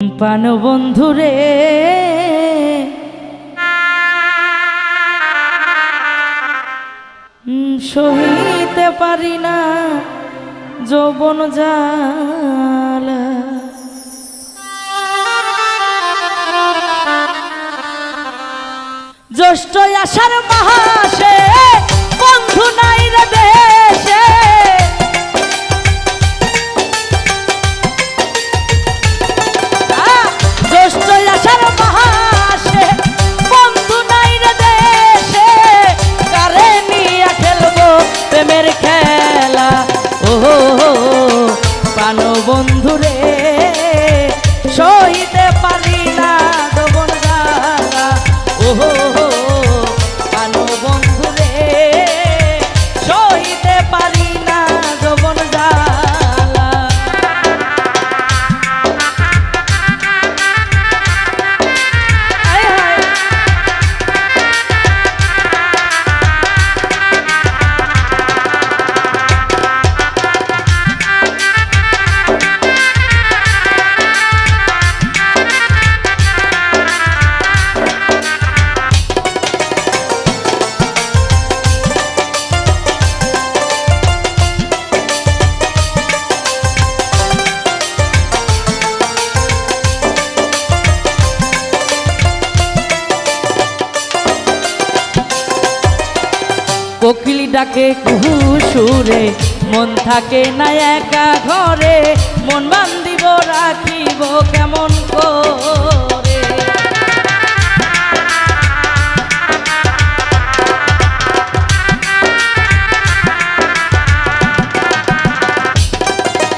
পান বন্ধুরে সহিতে পারি না যৌবন জালা। জ্যৈষ্ঠ আষাঢ় মাসে কোকিল ডাকে কুহু সুরে, মন থাকে না একা ঘরে, মন বান্দিব রাখিব কেমন করে?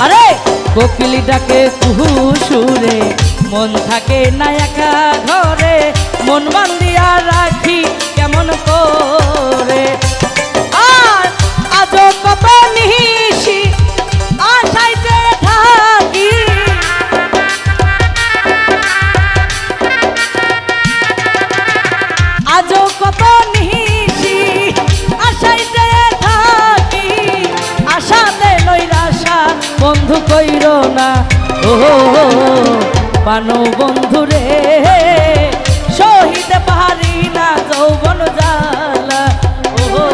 আরে! কোকিল ডাকে কুহু সুরে, মন থাকে না একা ঘরে, মন বান্দিয়া রাখি কেমন করে? ও পানো বন্ধুরে শহীদ পাহাড়ি না যৌবন জালা। ও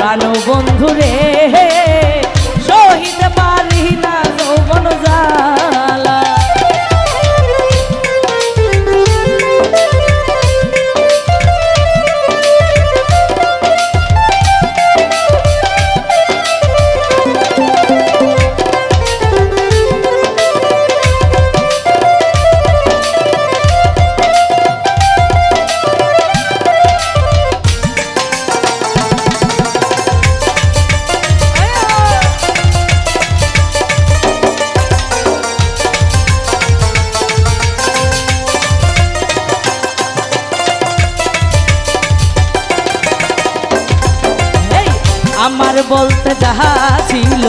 পানো বন্ধু আমার বলতে যাহা ছিল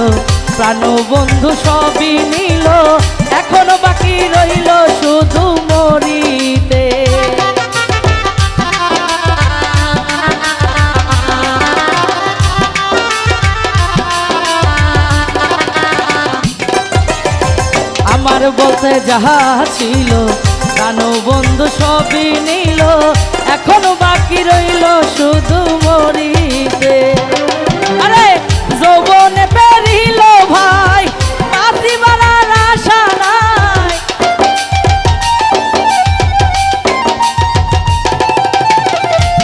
প্রাণ বন্ধু সবই নিল। এখনও বাকি রইল শুধু মরিতে। আমার বলতে যাহা ছিল প্রাণ বন্ধু সবই নিল। এখনও বাকি রইল শুধু মরিতে। যৌবনে পেরিল ভাই বাড়ার আশা নাই।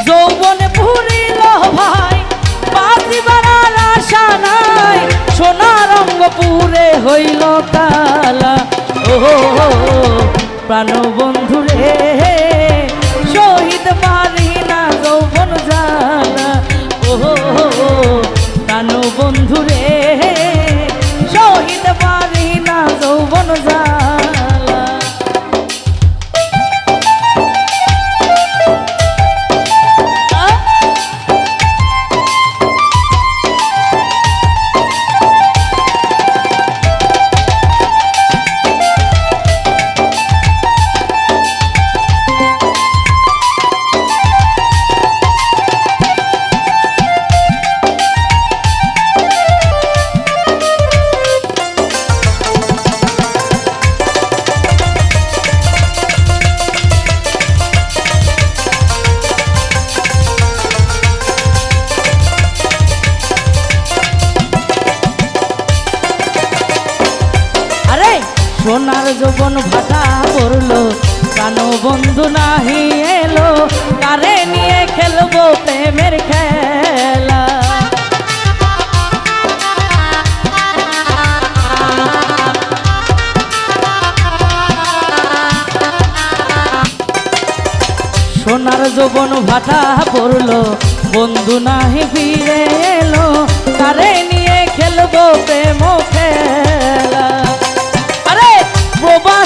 যৌবনে ভুরিল ভাই বাড়ার আশা নাই। সোনা রঙ্গ পুরে হইল কালা ও প্রাণ বন্ধু প্রাণ বন্ধু যৌবন ভাটা পড়ল। প্রাণ বন্ধু নাহি এলো কারে নিয়ে খেলব প্রেমের খেলা। সোনার যৌবন ভাটা পড়ল, বন্ধু নাহি ফিরে এলো, তারে নিয়ে খেলব প্রেম খেলা।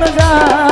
যৌবন